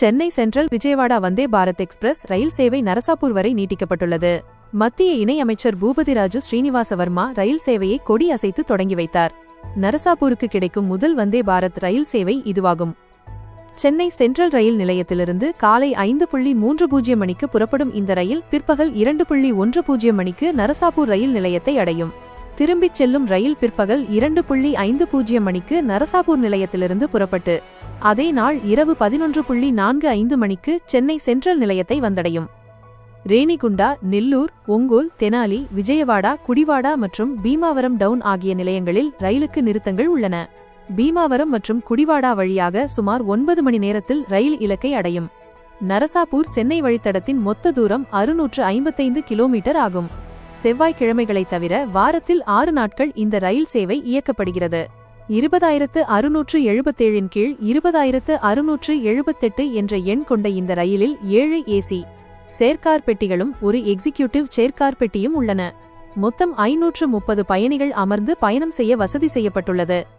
Chennai central Vijayawada Vande Bharat express rail சேவை நரசாப்பூர் வரை நீட்டிக்கப்பட்டுள்ளது. மத்திய இணையமைச்சர் பூபதிராஜு ஸ்ரீனிவாச வர்மா ரயில் சேவையை கொடி அசைத்து தொடங்கி வைத்தார். நரசாப்பூருக்கு கிடைக்கும் முதல் வந்தே பாரத் ரயில் சேவை இதுவாகும். சென்னை சென்ட்ரல் ரயில் நிலையத்திலிருந்து காலை ஐந்து புள்ளி மூன்று பூஜ்ஜியம் மணிக்கு புறப்படும் இந்த ரயில் பிற்பகல் இரண்டு புள்ளி ஒன்று பூஜ்ஜியம் மணிக்கு நரசாப்பூர் ரயில் நிலையத்தை அடையும். திரும்பிச் செல்லும் ரயில் பிற்பகல் இரண்டு புள்ளி ஐந்து பூஜ்ஜியம் மணிக்கு நரசாப்பூர் நிலையத்திலிருந்து புறப்பட்டு அதே நாள் இரவு பதினொன்று புள்ளி நான்கு ஐந்து மணிக்கு சென்னை சென்ட்ரல் நிலையத்தை வந்தடையும். ரேணிகுண்டா நெல்லூர் ஒங்கோல் தெனாலி விஜயவாடா குடிவாடா மற்றும் பீமாவரம் டவுன் ஆகிய நிலையங்களில் ரயிலுக்கு நிறுத்தங்கள் உள்ளன. பீமாவரம் மற்றும் குடிவாடா வழியாக சுமார் ஒன்பது மணி நேரத்தில் ரயில் இலக்கை அடையும். நரசாப்பூர் சென்னை வழித்தடத்தின் மொத்த தூரம் அறுநூற்று ஐம்பத்தைந்து கிலோமீட்டர் ஆகும். செவ்வாய்க்கிழமைகளை தவிர வாரத்தில் ஆறு நாட்கள் இந்த ரயில் சேவை இயக்கப்படுகிறது. இருபதாயிரத்து அறுநூற்று எழுபத்தேழின் கீழ் இருபதாயிரத்து அறுநூற்று எழுபத்தெட்டு என்ற எண் கொண்ட இந்த ரயிலில் ஏழு ஏசி சேர்க்கார் பெட்டிகளும் ஒரு எக்ஸிக்யூட்டிவ் சேர்க்கார் பெட்டியும் உள்ளன. மொத்தம் ஐநூற்று முப்பது பயணிகள் அமர்ந்து பயணம் செய்ய வசதி செய்யப்பட்டுள்ளது.